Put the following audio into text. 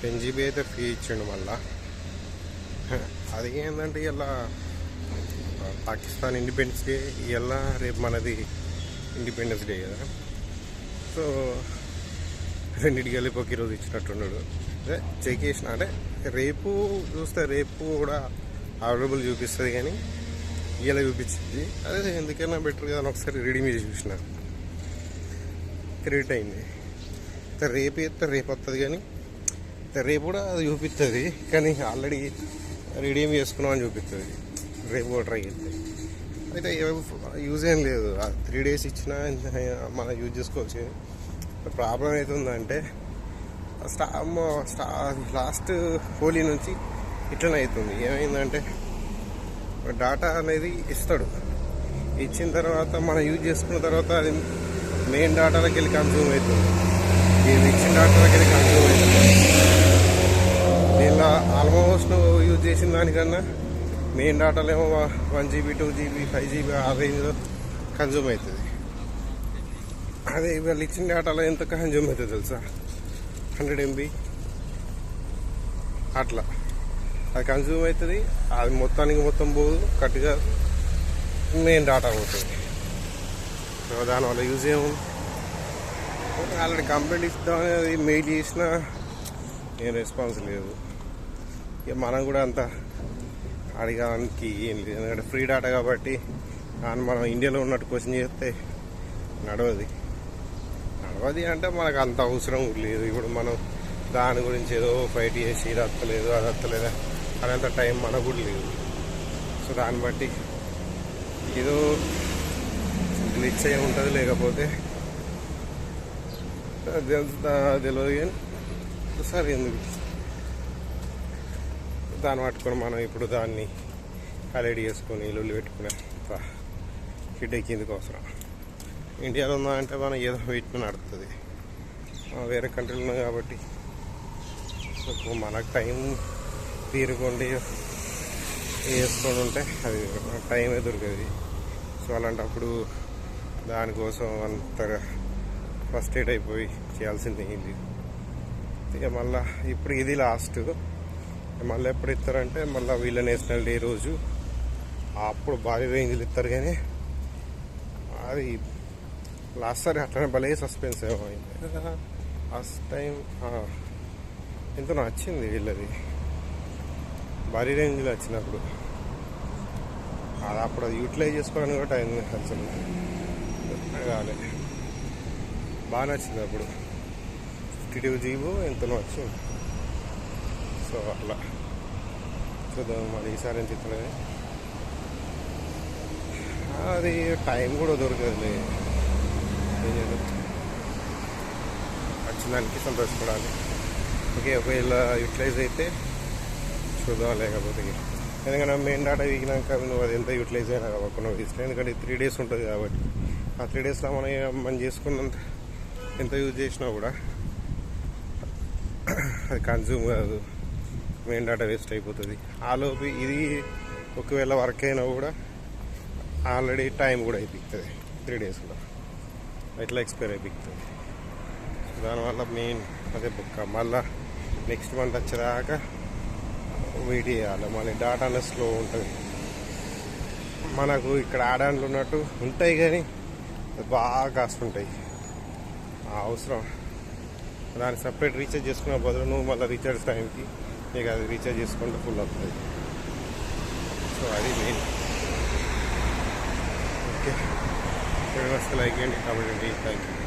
Ten GB అయితే free ఇచ్చిండు మళ్ళా. అది ఏంటంటే ఇలా పాకిస్తాన్ ఇండిపెండెన్స్ డే ఇలా రేపు మనది ఇండిపెండెన్స్ డే కదా. సో రెండింటికి వెళ్ళి ఒక ఈరోజు ఇచ్చినట్టున్నాడు. అదే చెక్ చేసిన అంటే రేపు చూస్తే రేపు కూడా అవైలబుల్ చూపిస్తుంది కానీ ఇలా చూపించింది. అదే ఎందుకైనా బెటర్ కదా అని ఒకసారి రెడీ మీద చూసిన. క్రియేట్ అయింది. రేపు అయితే రేపు వస్తుంది కానీ రేపు కూడా అది చూపిస్తుంది. కానీ ఆల్రెడీ రిడీమ్ చేసుకున్నాం అని చూపిస్తుంది. రేపు కూడా ట్రై చేస్తే అయితే యూజ్ ఏం లేదు. త్రీ డేస్ ఇచ్చినా ఇంత మనం యూజ్ చేసుకోవచ్చు. ప్రాబ్లం అవుతుందంటే స్టా స్టా లాస్ట్ హోలీ నుంచి ఇట్లనే అవుతుంది. ఏమైందంటే డాటా అనేది ఇస్తాడు. ఇచ్చిన తర్వాత మనం యూజ్ చేసుకున్న తర్వాత అది మెయిన్ డాటాలోకి వెళ్ళి కన్జ్యూమ్ అవుతుంది. ఇది ఇచ్చిన డాక్టర్ దగ్గర కన్జ్యూమ్ అవుతుంది దీనిలో ఆల్మోస్ట్ యూజ్ చేసిన దానికన్నా మెయిన్ డాటాలు ఏమో one GB two GB five GB ఆ రేంజ్లో కన్జ్యూమ్ అవుతుంది అదే వాళ్ళు ఇచ్చిన డేటాలో ఎంత కన్జ్యూమ్ అవుతుంది తెలుసా? హండ్రెడ్ ఎంబీ అట్లా. అది కన్జ్యూమ్ అవుతుంది అది మొత్తానికి మొత్తం పోదు కట్టుగా మెయిన్ డాటా పోతుంది. సో దానివల్ల యూజ్ ఏముంది? ఆల్రెడీ కంప్లైంట్ ఇద్దామని అనేది మెయిల్ చేసినా ఏం రెస్పాన్స్ లేదు. ఇక మనం కూడా అంత అడగడానికి ఏం లేదు. ఎందుకంటే ఫ్రీ డాటా కాబట్టి దాన్ని మనం ఇండియాలో ఉన్నట్టు క్వశ్చన్ చేస్తే నడవది. నడవది అంటే మనకు అంత అవసరం లేదు. ఇప్పుడు మనం దాని గురించి ఏదో ఫైట్ చేసి ఇది అత్తలేదు అది అత్తలేదు అనేంత టైం మనకు కూడా లేదు. సో దాన్ని బట్టి ఏదో గ్లిచ్ అయి ఉంటుంది లేకపోతే తెలియదు కానీ సరే ఎందుకు? దాన్ని పట్టుకొని మనం ఇప్పుడు దాన్ని కలెడి చేసుకొని ఇల్లు పెట్టుకునే హిడ్ ఎక్కిందుకు అవసరం? ఇండియాలో ఉందంటే మనం ఏదో పెట్టుకుని నడుస్తుంది వేరే కంట్రీలో ఉన్నాం కాబట్టి. సో మనకు టైం తీరుకోండి. వేసుకొని ఉంటే అది టైమే దొరికేది. సో అలాంటప్పుడు దానికోసం అంతగా ఫస్ట్ ఎయిడ్ అయిపోయి చేయాల్సింది ఏంది? ఇక మళ్ళా ఇప్పుడు ఇది లాస్ట్ మళ్ళీ ఎప్పుడు ఇస్తారంటే మళ్ళీ వీళ్ళ నేషనల్ డే రోజు. అప్పుడు భారీ రేంజ్లు ఇస్తారు కానీ అది లాస్ట్ సారి అట్లనే భలే సస్పెన్స్ ఏమైంది లాస్ట్ టైం ఎంతో నచ్చింది వీళ్ళది. భారీ రేంజ్లో వచ్చినప్పుడు. అది అప్పుడు అది యూటిలైజ్ చేసుకోవడానికి కూడా టైం అసలు. కాలేదు బాగా నచ్చింది అప్పుడు. ఫిఫ్టీ జీబు ఎంతనో వచ్చింది. సో అట్లా. చూద్దాం మరి ఈసారి ఏం ఇస్తున్నది అది టైం కూడా దొరకదులే. ఏం చేద్దాం? సంతోషపడాలి. ఓకే ఒకవేళ యూటిలైజ్ అయితే చూద్దాం లేకపోతే ఎందుకంటే మెయిన్ డాటా వీగినాక నువ్వు అది ఎంత యూటిలైజ్ అయినా అవ్వకుండా వేస్ట్. ఎందుకంటే త్రీ డేస్ ఉంటుంది కాబట్టి. ఆ త్రీ డేస్లో మనం మనం చేసుకున్నంత ఎంత యూజ్ చేసినా కూడా అది కన్జ్యూమ్ కాదు. మెయిన్ డాటా వేస్ట్ అయిపోతుంది. ఆలోపు ఇది ఒకవేళ వర్క్ అయినా కూడా ఆల్రెడీ టైం కూడా అయిపోతుంది. త్రీ డేస్లో ఇట్లా ఎక్స్పైర్ అయిపోతుంది. దానివల్ల మెయిన్ అదే బుక్క. మళ్ళా నెక్స్ట్ మంత్ వచ్చేదాకా వెయిట్ చేయాలి. మళ్ళీ డాటా స్లో ఉంటుంది. మనకు ఇక్కడ ఆడాన్లు ఉన్నట్టు ఉంటాయి కానీ బాగా కాస్ట్ ఉంటాయి. అవసరం. దాన్ని సపరేట్ రీఛార్జ్ చేసుకున్న బదులు నువ్వు మళ్ళీ రీఛార్జ్ టైంకి నీకు అది రీఛార్జ్ చేసుకుంటే ఫుల్ అవుతుంది. సో అది మెయిన్ ఓకే లైక్ చేయండి కామెంట్ చేయండి థ్యాంక్ యూ